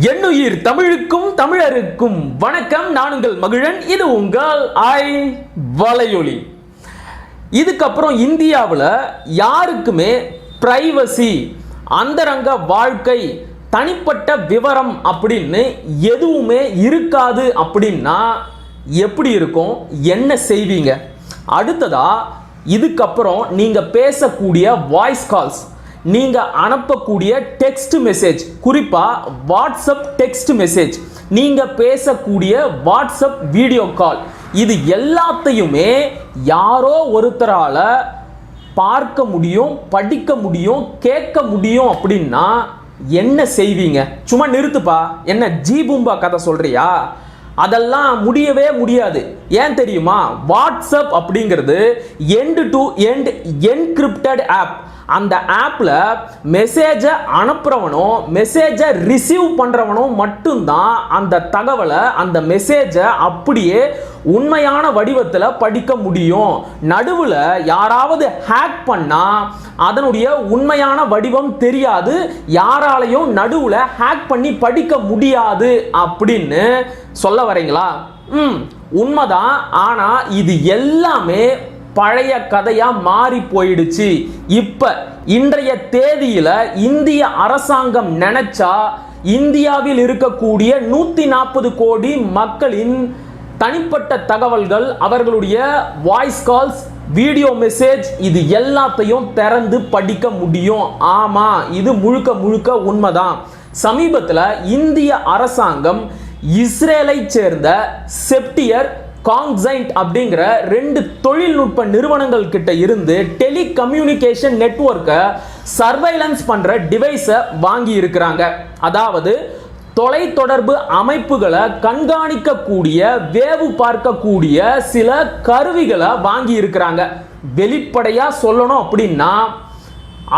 எண்ணுயிர் தமிழுக்கும் தமிழருக்கும் வணக்கம். நான் உங்கள் மகிழன். இது உங்கள் ஐ வலையொலி. இதுக்கப்புறம் இந்தியாவில் யாருக்குமே பிரைவசி அந்தரங்க வாழ்க்கை தனிப்பட்ட விவரம் அப்படின்னு எதுவுமே இருக்காது அப்படின்னா எப்படி இருக்கும்? என்ன செய்வீங்க? அடுத்ததா இதுக்கப்புறம் நீங்கள் பேசக்கூடிய வாய்ஸ் கால்ஸ் நீங்கள் அனுப்பக்கூடிய டெக்ஸ்ட் மெசேஜ் குறிப்பாக வாட்ஸ்அப் டெக்ஸ்ட் மெசேஜ் நீங்கள் பேசக்கூடிய வாட்ஸ்அப் வீடியோ கால் இது எல்லாத்தையுமே யாரோ ஒருத்தரால் பார்க்க முடியும் படிக்க முடியும் கேட்க முடியும் அப்படின்னா என்ன செய்வீங்க? சும்மா நிறுத்துப்பா. என்ன ஜி பூம்பா கதை சொல்றியா? அதெல்லாம் முடியவே முடியாது. ஏன் தெரியுமா? வாட்ஸ்அப் அப்படிங்கிறது end to end encrypted app அந்த ஆப்பில் மெசேஜை அனுப்புகிறவனும் மெசேஜை ரிசீவ் பண்ணுறவனும் மட்டும்தான் அந்த தகவலை அந்த மெசேஜை அப்படியே உண்மையான வடிவத்தில் படிக்க முடியும். நடுவில் யாராவது ஹேக் பண்ணால் அதனுடைய உண்மையான வடிவம் தெரியாது. யாராலையும் நடுவில் ஹேக் பண்ணி படிக்க முடியாது அப்படின்னு சொல்ல வரீங்களா? ம் உண்மைதான். ஆனால் இது எல்லாமே பழைய கதையா மாறி போயிடுச்சு. இப்ப இன்றைய தேதியில இந்திய அரசாங்கம் நினைச்சா இந்தியாவில் இருக்கக்கூடிய நூத்தி நாற்பது கோடி மக்களின் தனிப்பட்ட தகவல்கள் அவர்களுடைய வாய்ஸ் கால்ஸ் வீடியோ மெசேஜ் இது எல்லாத்தையும் திறந்து படிக்க முடியும். ஆமா இது முழுக்க முழுக்க உண்மைதான். சமீபத்தில் இந்திய அரசாங்கம் இஸ்ரேலை சேர்ந்த செப்டியர் காங்ஸைண்ட் அப்படிங்கிற ரெண்டு தொழில்நுட்ப நிறுவனங்கள் கிட்ட இருந்து டெலிகம்யூனிகேஷன் நெட்வொர்க்கை சர்வைலன்ஸ் பண்ணுற டிவைஸை வாங்கி இருக்கிறாங்க. அதாவது தொலைத்தொடர்பு அமைப்புகளை கண்காணிக்கக்கூடிய வேவு பார்க்கக்கூடிய சில கருவிகளை வாங்கி இருக்கிறாங்க. வெளிப்படையாக சொல்லணும் அப்படின்னா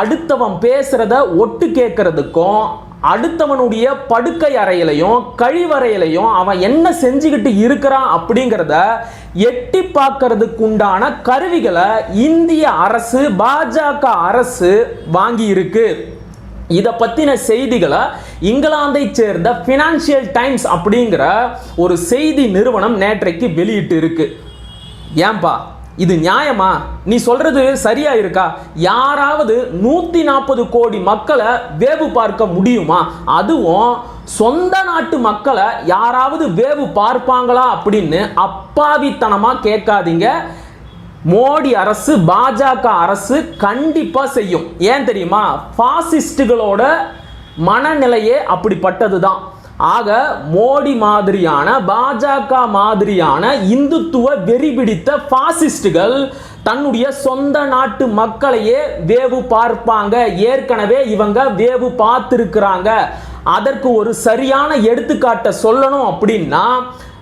அடுத்தவன் பேசுகிறத ஒட்டு கேட்கறதுக்கும் அடுத்தவனுடைய படுக்கை அறையிலையும் கழிவறையிலையும் அவன் என்ன செஞ்சுக்கிட்டு இருக்கிறான் அப்படிங்கிறத எட்டி பார்க்கறதுக்கு உண்டான கருவிகளை இந்திய அரசு பாஜக அரசு வாங்கி இருக்கு இதை பற்றின செய்திகளை இங்கிலாந்தை சேர்ந்த ஃபினான்ஷியல் டைம்ஸ் அப்படிங்கிற ஒரு செய்தி நிறுவனம் நேற்றைக்கு வெளியிட்டு இருக்கு. ஏன்பா? இது நியாயமா? நீ சொல்றது சரியா இருக்கா? யாராவது நூத்தி நாற்பது கோடி மக்களை வேவு பார்க்க முடியுமா? அதுவும் சொந்த நாட்டு மக்களை யாராவது வேவு பார்ப்பாங்களா அப்படின்னு அப்பாவித்தனமா கேட்காதீங்க. மோடி அரசு பாஜக அரசு கண்டிப்பா செய்யும். ஏன் தெரியுமா? பாசிஸ்டுகளோட மனநிலையே அப்படிப்பட்டது தான் ஆக மோடி மாதிரியான பாஜக மாதிரியான இந்துத்துவ வெறி பிடித்த பாசிஸ்டுகள் தன்னுடைய சொந்த நாட்டு மக்களையே வேவு பார்ப்பாங்க. ஏற்கனவே இவங்க வேவு பார்த்துருக்குறாங்க. அதற்கு ஒரு சரியான எடுத்துக்காட்டை சொல்லணும் அப்படின்னா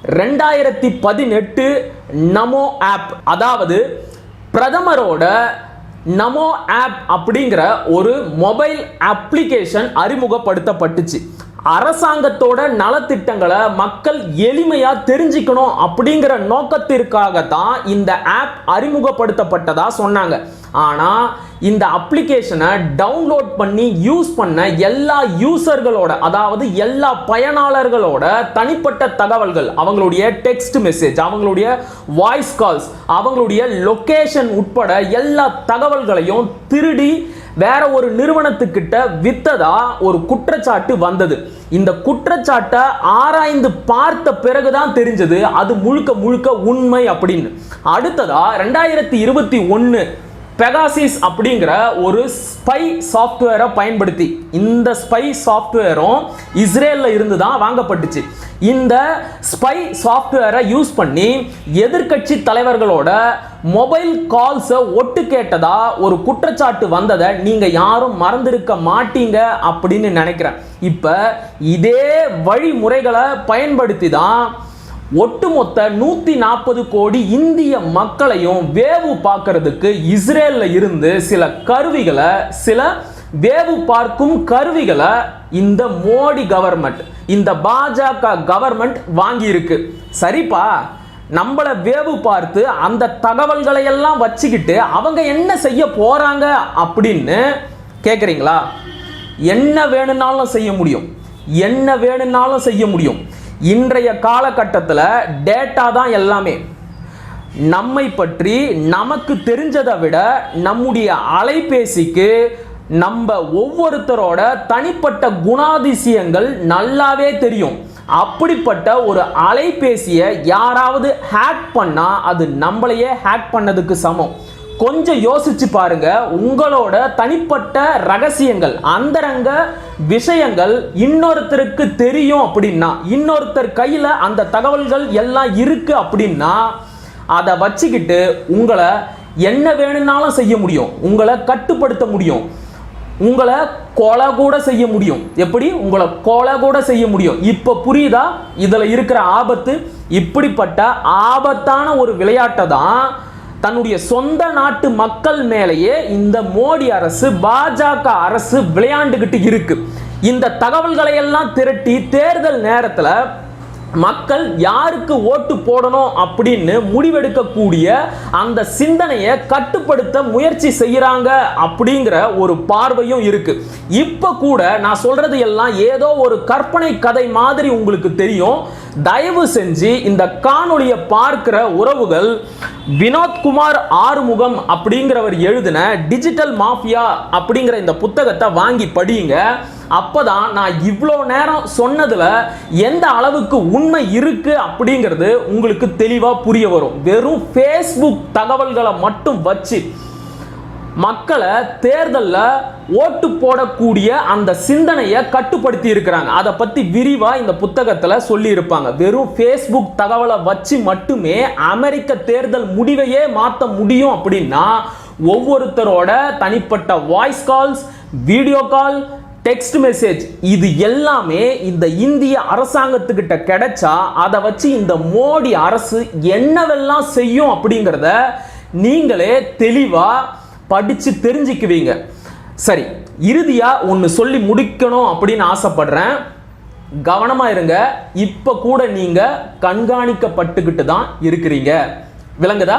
ரெண்டாயிரத்தி பதினெட்டு நமோ ஆப் அதாவது பிரதமரோட நமோ ஆப் அப்படிங்கிற ஒரு மொபைல் அப்ளிகேஷன் அறிமுகப்படுத்தப்பட்டுச்சு. அரசாங்கத்தோட நலத்திட்டங்களை மக்கள் எளிமையா தெரிஞ்சுக்கணும் அப்படிங்கிற நோக்கத்திற்காக தான் இந்த ஆப் அறிமுகப்படுத்தப்பட்டதா சொன்னாங்க. ஆனா இந்த அப்ளிகேஷனை டவுன்லோட் பண்ணி யூஸ் பண்ண எல்லா யூசர்களோட அதாவது எல்லா பயனாளர்களோட தனிப்பட்ட தகவல்கள் அவங்களுடைய டெக்ஸ்ட் மெசேஜ் அவங்களுடைய வாய்ஸ் கால்ஸ் அவங்களுடைய லொக்கேஷன் உட்பட எல்லா தகவல்களையும் திருடி வேற ஒரு நிறுவனத்துக்கிட்ட வித்ததா ஒரு குற்றச்சாட்டு வந்தது. இந்த குற்றச்சாட்டை ஆராய்ந்து பார்த்த பிறகுதான் தெரிஞ்சது. அது முழுக்க முழுக்க உண்மை அப்படின்னு. அடுத்ததா ரெண்டாயிரத்தி இருபத்தி ஒன்று பெகாசிஸ் அப்படிங்கிற ஒரு ஸ்பை சாஃப்ட்வேரை பயன்படுத்தி இந்த ஸ்பை சாஃப்ட்வேரும் இஸ்ரேலில் இருந்து தான் வாங்கப்பட்டுச்சு. இந்த ஸ்பை சாஃப்ட்வேரை யூஸ் பண்ணி எதிர்க்கட்சி தலைவர்களோட மொபைல் கால்ஸை ஒட்டு கேட்டதா ஒரு குற்றச்சாட்டு வந்ததை நீங்கள் யாரும் மறந்திருக்க மாட்டீங்க அப்படின்னு நினைக்கிறேன். இப்போ இதே வழிமுறைகளை பயன்படுத்தி தான் ஒட்டுமொத்த நூத்தி நாற்பது கோடி இந்திய மக்களையும் வேவு பார்க்கறதுக்கு இஸ்ரேல்ல இருந்து சில கருவிகளை சில வேவு பார்க்கும் கருவிகளை இந்த மோடி கவர்மெண்ட் இந்த பாஜக கவர்மெண்ட் வாங்கியிருக்கு. சரிப்பா நம்மளை வேவு பார்த்து அந்த தகவல்களை எல்லாம் வச்சுக்கிட்டு அவங்க என்ன செய்ய போறாங்க அப்படின்னு கேட்குறீங்களா என்ன வேணும்னாலும் செய்ய முடியும். என்ன வேணும்னாலும் செய்ய முடியும். இன்றைய காலகட்டத்தில் டேட்டா தான் எல்லாமே. நம்மை பற்றி நமக்கு தெரிஞ்சதை விட நம்முடைய அலைபேசிக்கு நம்ம ஒவ்வொருத்தரோட தனிப்பட்ட குணாதிசயங்கள் நல்லாவே தெரியும். அப்படிப்பட்ட ஒரு அலைபேசியை யாராவது ஹேக் பண்ணால் அது நம்மளையே ஹேக் பண்ணதுக்கு சமம். கொஞ்சம் யோசிச்சு பாருங்க. உங்களோட தனிப்பட்ட ரகசியங்கள் அந்தரங்க விஷயங்கள் இன்னொருத்தருக்கு தெரியும் அப்படின்னா இன்னொருத்தர் கையில அந்த தகவல்கள் எல்லாம் இருக்கு அப்படின்னா அதை வச்சுக்கிட்டு உங்களை என்ன வேணும்னாலும் செய்ய முடியும். உங்களை கட்டுப்படுத்த முடியும். உங்களை கொலை கூட செய்ய முடியும். எப்படி? உங்களை கொலை கூட செய்ய முடியும். இப்போ புரியுதா? இதில் இருக்கிற ஆபத்து இப்படிப்பட்ட ஆபத்தான ஒரு விளையாட்டை தான் தன்னுடைய சொந்த நாட்டு மக்கள் மேலேயே இந்த மோடி அரசு பாஜக அரசு விளையாண்டுகிட்டு இருக்கு. இந்த தகவல்களை எல்லாம் திரட்டி தேர்தல் நேரத்தில் மக்கள் யாருக்கு ஓட்டு போடணும் அப்படின்னு முடிவெடுக்கக்கூடிய அந்த சிந்தனையை கட்டுப்படுத்த முயற்சி செய்கிறாங்க அப்படிங்கிற ஒரு பார்வையும் இருக்கு. இப்போ கூட நான் சொல்றது எல்லாம் ஏதோ ஒரு கற்பனை கதை மாதிரி உங்களுக்கு தெரியும். தயவு செஞ்சு இந்த காணொளியை பார்க்கிற உறவுகள் வினோத்குமார் ஆறுமுகம் அப்படிங்கிறவர் எழுதின டிஜிட்டல் மாஃபியா அப்படிங்கிற இந்த புத்தகத்தை வாங்கி படியுங்க. அப்பதான் நான் இவ்வளோ நேரம் சொன்னதில் எந்த அளவுக்கு உண்மை இருக்குது அப்படிங்கிறது உங்களுக்கு தெளிவாக புரிய வரும். வெறும் ஃபேஸ்புக் தகவல்களை மட்டும் வச்சு மக்களை தேர்தலில் ஓட்டு போடக்கூடிய அந்த சிந்தனையை கட்டுப்படுத்தி இருக்கிறாங்க. அதை பற்றி விரிவாக இந்த புத்தகத்தில் சொல்லியிருப்பாங்க வெறும் ஃபேஸ்புக் தகவலை வச்சு மட்டுமே அமெரிக்க தேர்தல் முடிவையே மாற்ற முடியும் அப்படின்னா ஒவ்வொருத்தரோட தனிப்பட்ட voice calls video call text message இது எல்லாமே இந்த இந்திய அரசாங்கத்துக்கிட்ட கிடைச்சா அதை வச்சு இந்த மோடி அரசு என்னவெல்லாம் செய்யும் அப்படிங்கிறத நீங்களே தெளிவாக படித்து தெரிஞ்சுக்குவீங்க. சரி இறுதியாக ஒன்று சொல்லி முடிக்கணும் அப்படின்னு ஆசைப்படுறேன். கவனமாக இருங்க. இப்போ கூட நீங்கள் கண்காணிக்கப்பட்டுக்கிட்டு தான் இருக்கிறீங்க. விளங்குதா?